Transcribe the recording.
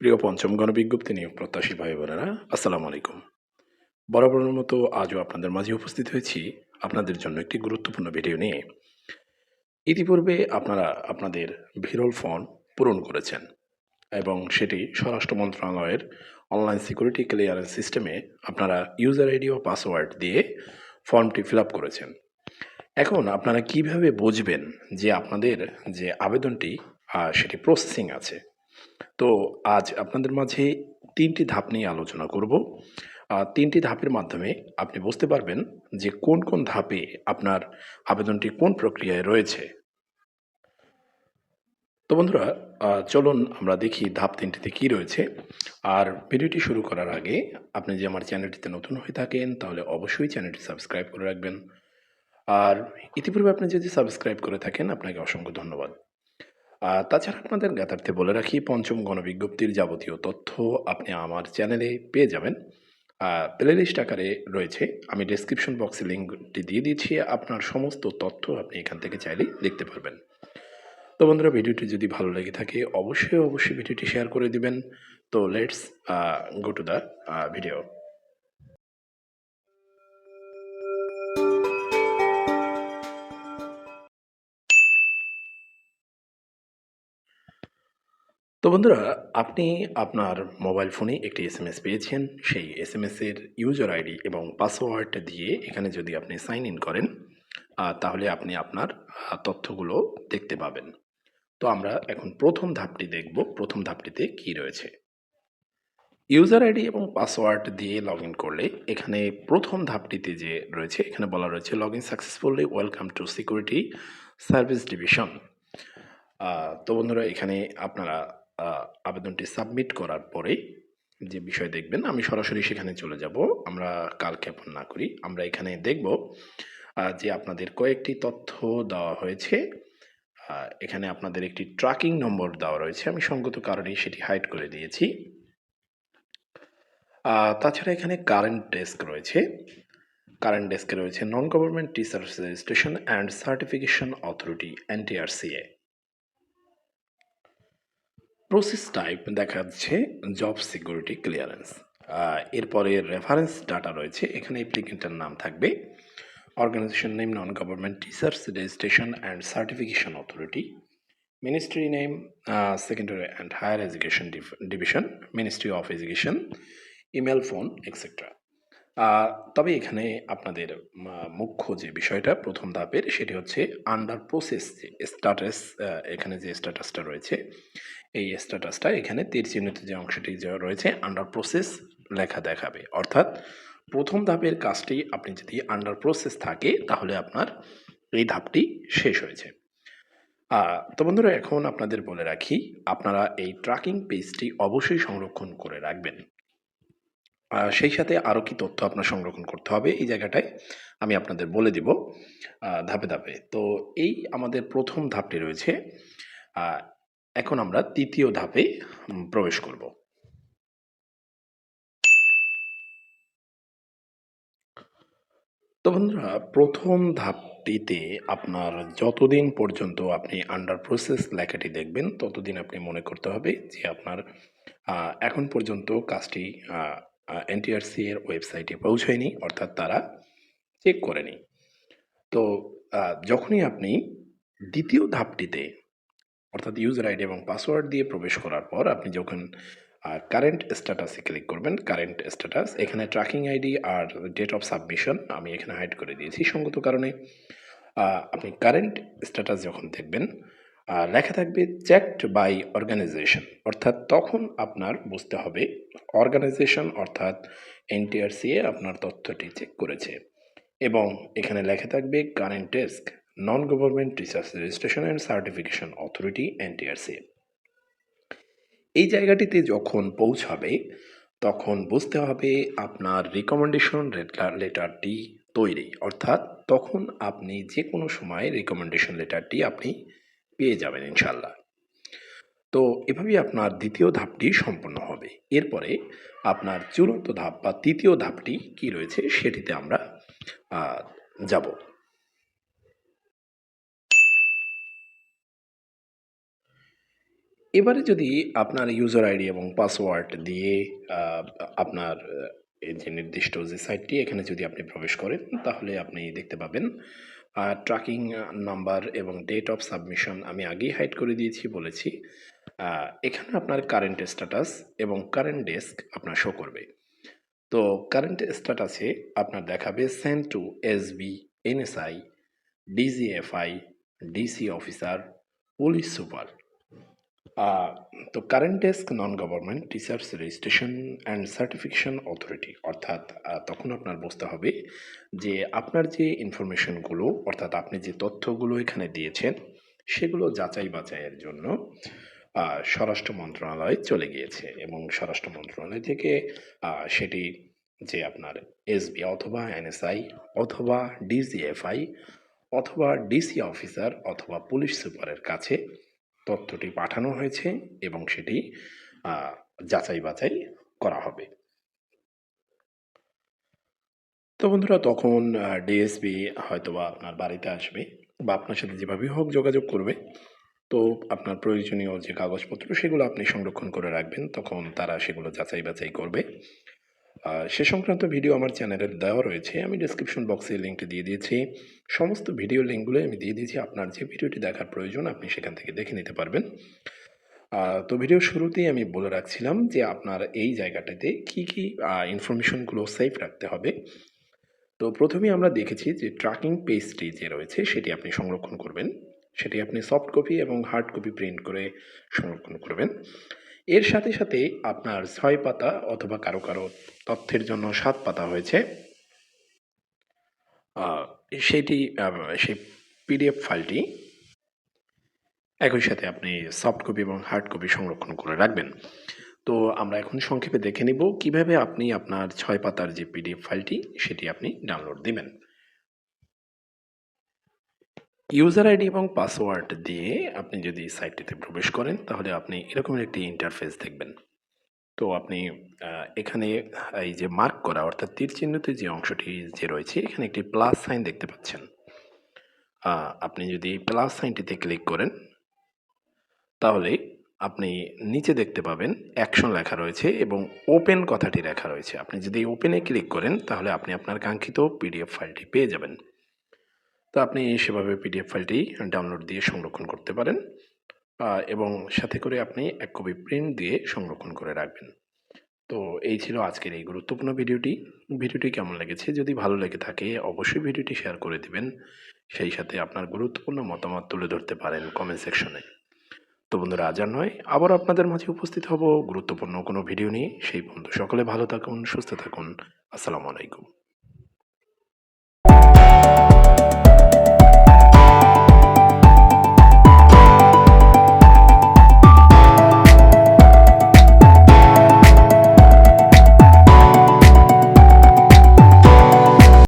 প্রিয় পঞ্চম গণবিজ্ঞপ্তি নিয়োগ প্রত্যাশী ভাই বোনেরা, আসসালামু আলাইকুম। বরাবরের মতো আজও আপনাদের মাঝে উপস্থিত হয়েছি আপনাদের জন্য একটি গুরুত্বপূর্ণ ভিডিও নিয়ে। ইতিপূর্বে আপনারা আপনাদের ভিরল ফর্ম পূরণ করেছেন এবং সেটি স্বরাষ্ট্র মন্ত্রণালয়ের অনলাইন সিকিউরিটি ক্লিয়ারেন্স সিস্টেমে আপনারা ইউজার আইডি ও পাসওয়ার্ড দিয়ে ফর্মটি ফিল আপ করেছেন। এখন আপনারা কীভাবে বুঝবেন যে আপনাদের যে আবেদনটি সেটি প্রসেসিং আছে তো আজ আপনাদের মাঝে তিনটি ধাপ নিয়ে আলোচনা করব। তিনটি ধাপের মাধ্যমে আপনি বুঝতে পারবেন যে কোন কোন ধাপে আপনার আবেদনটি কোন প্রক্রিয়ায় রয়েছে। তো বন্ধুরা চলুন আমরা দেখি ধাপ তিনটিতে কি রয়েছে। আর ভিডিওটি শুরু করার আগে আপনি যে আমার চ্যানেলটিতে নতুন হয়ে থাকেন, তাহলে অবশ্যই চ্যানেলটি সাবস্ক্রাইব করে রাখবেন। আর ইতিপূর্বে আপনি যদি সাবস্ক্রাইব করে থাকেন, আপনাকে অসংখ্য ধন্যবাদ। তাছাড়া আপনাদের জ্ঞাতার্থে বলে রাখি, পঞ্চম গণবিজ্ঞপ্তির যাবতীয় তথ্য আপনি আমার চ্যানেলে পেয়ে যাবেন। প্লে লিস্ট আকারে রয়েছে। আমি ডেসক্রিপশন বক্সে লিঙ্কটি দিয়ে দিয়েছি আপনার সমস্ত তথ্য আপনি এখান থেকে চাইলেই দেখতে পারবেন। তো বন্ধুরা, ভিডিওটি যদি ভালো লেগে থাকে, অবশ্যই অবশ্যই ভিডিওটি শেয়ার করে দিবেন। তো let's go to the video তো বন্ধুরা, আপনি আপনার মোবাইল ফোনে একটি এস এম এস পেয়েছেন। সেই এস এম এসের ইউজার আইডি এবং পাসওয়ার্ড দিয়ে এখানে যদি আপনি সাইন ইন করেন তাহলে আপনি আপনার তথ্যগুলো দেখতে পাবেন। তো আমরা এখন প্রথম ধাপটি দেখব। প্রথম ধাপটিতে কি রয়েছে? ইউজার আইডি এবং পাসওয়ার্ড দিয়ে লগ ইন করলে এখানে প্রথম ধাপটিতে যে রয়েছে, এখানে বলা রয়েছে log in successfully welcome to security service division তো বন্ধুরা, এখানে আপনারা আবেদনটি সাবমিট করার পরে যে বিষয় দেখবেন, আমি সরাসরি সেখানে চলে যাব। আমরা কালক্ষেপণ না করি। আমরা এখানে দেখব যে আপনাদের কয়েকটি তথ্য দেওয়া হয়েছে। এখানে আপনাদের একটি ট্র্যাকিং নম্বর দেওয়া রয়েছে। আমি সঙ্গত কারণে সেটি হাইড করে দিয়েছি। তাছাড়া এখানে কারেন্ট ডেস্ক রয়েছে। কারেন্ট ডেস্কে রয়েছে non government teachers registration and certification authority NTRCA process type দেখা যাচ্ছে জব সিকিউরিটি ক্লিয়ারেন্স এরপরে রেফারেন্স ডাটা রয়েছে, এখানে অ্যাপ্লিকেন্টের নাম থাকবে। Organisation name non government teachers registration and certification authority ministry name secondary and higher education division ministry of education email phone extra তবে এখানে আপনাদের মুখ্য যে বিষয়টা, প্রথম ধাপের, সেটি হচ্ছে আন্ডার প্রসেস যে স্ট্যাটাস এখানে যে স্ট্যাটাসটা রয়েছে, এই স্ট্যাটাসটা এখানে তীর চিহ্নিত যে অংশটি রয়েছে আন্ডার প্রসেস লেখা দেখাবে। অর্থাৎ প্রথম ধাপের কাজটি, আপনি যদি আন্ডার প্রসেস থাকে, তাহলে আপনার এই ধাপটি শেষ হয়েছে। তো বন্ধুরা, এখন আপনাদের বলে রাখি, আপনারা এই ট্র্যাকিং পেজটি অবশ্যই সংরক্ষণ করে রাখবেন। সেই সাথে আরও কি তথ্য আপনার সংরক্ষণ করতে হবে এই জায়গাটায় আমি আপনাদের বলে দিব ধাপে ধাপে। তো এই আমাদের প্রথম ধাপটি রয়েছে এখন আমরা তৃতীয় ধাপে প্রবেশ করব। তো বন্ধুরা, প্রথম ধাপটিতে আপনার যতদিন পর্যন্ত আপনি আন্ডার প্রসেস লেখাটি দেখবেন, ততদিন আপনি মনে করতে হবে যে আপনার এখন পর্যন্ত কাজটি এনটিআরসি এর ওয়েবসাইটে পৌঁছায়নি, অর্থাৎ তারা চেক করেনি। তো যখনই আপনি দ্বিতীয় ধাপটিতে, অর্থাৎ ইউজার আইডি এবং পাসওয়ার্ড দিয়ে প্রবেশ করার পর আপনি যখন কারেন্ট স্ট্যাটাসে ক্লিক করবেন কারেন্ট স্ট্যাটাস এখানে ট্র্যাকিং আইডি আর ডেট অফ সাবমিশন আমি এখানে হাইড করে দিয়েছি সঙ্গত কারণে। আপনি কারেন্ট স্ট্যাটাস যখন দেখবেন লেখা থাকবে চেকড বাই অর্গানাইজেশন অর্থাৎ তখন আপনার বুঝতে হবে অর্গানাইজেশন অর্থাৎ এনটিআরসিএ আপনার তথ্যটি চেক করেছে। এবং এখানে লেখা থাকবে current desk non government teachers registration and certification authority NTRC এই জায়গাটিতে যখন পৌঁছাবে, তখন বুঝতে হবে আপনার রিকমেন্ডেশন লেটারটি তৈরি, অর্থাৎ তখন আপনি যে কোনো সময় রিকমেন্ডেশন লেটারটি আপনি পেয়ে যাবেন ইনশাল্লাহ তো এভাবেই আপনার দ্বিতীয় ধাপটি সম্পন্ন হবে। এরপরে আপনার চূড়ান্ত ধাপ বা তৃতীয় ধাপটি কি রয়েছে সেটিতে আমরা যাব। এবারে যদি আপনার ইউজার আইডি এবং পাসওয়ার্ড দিয়ে আপনার যে নির্দিষ্ট যে সাইটটি এখানে যদি আপনি প্রবেশ করেন, তাহলে আপনি দেখতে পাবেন আ ট্র্যাকিং নাম্বার এবং ডেট অফ সাবমিশন আমি আগেই হাইড করে দিয়েছি বলেছি। এখানে আপনার কারেন্ট স্ট্যাটাস এবং কারেন্ট ডেস্ক আপনার শো করবে। তো কারেন্ট স্ট্যাটাসে আপনার দেখাবে sent to S SB, NSI, DGFI, DC officer, police super. তো current desk non government teachers registration and certification authority অর্থাৎ তখন আপনার বুঝতে হবে যে আপনার যে ইনফরমেশনগুলো অর্থাৎ আপনি যে তথ্যগুলো এখানে দিয়েছেন, সেগুলো যাচাই বাছাইয়ের জন্য স্বরাষ্ট্র মন্ত্রণালয়ে চলে গিয়েছে এবং স্বরাষ্ট্র মন্ত্রণালয় থেকে সেটি যে আপনার এসবি অথবা এনএসআই অথবা ডিজিএফআই অথবা ডিসি অফিসার অথবা পুলিশ সুপারের কাছে তথ্যটি পাঠানো হয়েছে এবং সেটি যাচাই বাছাই করা হবে। তো বন্ধুরা, তখন ডিএসপি হয়তোবা আপনার বাড়িতে আসবে বা আপনার সাথে যেভাবেই হোক যোগাযোগ করবে। তো আপনার প্রয়োজনীয় যে কাগজপত্র, সেগুলো আপনি সংরক্ষণ করে রাখবেন। তখন তারা সেগুলো যাচাই বাছাই করবে। আ সে সংক্রান্ত ভিডিও আমার চ্যানেলে দেওয়া রয়েছে। আমি ডেসক্রিপশন বক্সে লিঙ্কটি দিয়ে দিয়েছি। সমস্ত ভিডিও লিঙ্কগুলোই আমি দিয়ে দিয়েছি। আপনার যে ভিডিওটি দেখার প্রয়োজন আপনি সেখান থেকে দেখে নিতে পারবেন। তো ভিডিওর শুরুতেই আমি বলে রাখছিলাম যে আপনার এই জায়গাটাতে কী, কী ইনফরমেশনগুলো সেভ রাখতে হবে। তো ১ম এই আমরা দেখেছি যে ট্র্যাকিং পেজটি যে রয়েছে সেটি আপনি সংরক্ষণ করবেন। সেটি আপনি সফট কপি এবং হার্ড কপি প্রিন্ট করে সংরক্ষণ করবেন। এর সাথে, সাথে আপনার ছয় পাতা অথবা কারও, কারও তথ্যের জন্য সাত পাতা হয়েছে। সেটি সেই পিডিএফ ফাইলটি একই সাথে আপনি সফট কপি এবং হার্ড কপি সংরক্ষণ করে রাখবেন। তো আমরা এখন সংক্ষেপে দেখে নিব কীভাবে আপনি আপনার ছয় পাতার যে পিডিএফ ফাইলটি সেটি আপনি ডাউনলোড দিবেন। ইউজার আইডি এবং পাসওয়ার্ড দিয়ে আপনি যদি সাইটটিতে প্রবেশ করেন, তাহলে আপনি এরকম একটি ইন্টারফেস দেখবেন। তো আপনি এখানে, এই যে মার্ক করা, অর্থাৎ তীর চিহ্নিত যে অংশটি যে রয়েছে, এখানে একটি প্লাস সাইন দেখতে পাচ্ছেন। আপনি যদি প্লাস সাইনটিতে ক্লিক করেন, তাহলে আপনি নিচে দেখতে পাবেন অ্যাকশন লেখা রয়েছে এবং ওপেন কথাটি লেখা রয়েছে। আপনি যদি ওপেনে ক্লিক করেন, তাহলে আপনি আপনার কাঙ্ক্ষিত পিডিএফ ফাইলটি পেয়ে যাবেন। তো আপনি সেভাবে পিডিএফ ফাইলটি ডাউনলোড দিয়ে সংরক্ষণ করতে পারেন। এবং সাথে করে আপনি এক কপি প্রিন্ট দিয়ে সংরক্ষণ করে রাখবেন। তো এই ছিল আজকের এই গুরুত্বপূর্ণ ভিডিওটি। ভিডিওটি কেমন লেগেছে? যদি ভালো লেগে থাকে অবশ্যই ভিডিওটি শেয়ার করে দিবেন। সেই সাথে আপনার গুরুত্বপূর্ণ মতামত তুলে ধরতে পারেন কমেন্ট সেকশনে। তো বন্ধুরা আজ আর নয় আবারও আপনাদের মাঝে উপস্থিত হব গুরুত্বপূর্ণ কোনো ভিডিও নিয়ে। সেই পর্যন্ত সকলে ভালো থাকুন, সুস্থ থাকুন। আসসালামু আলাইকুম।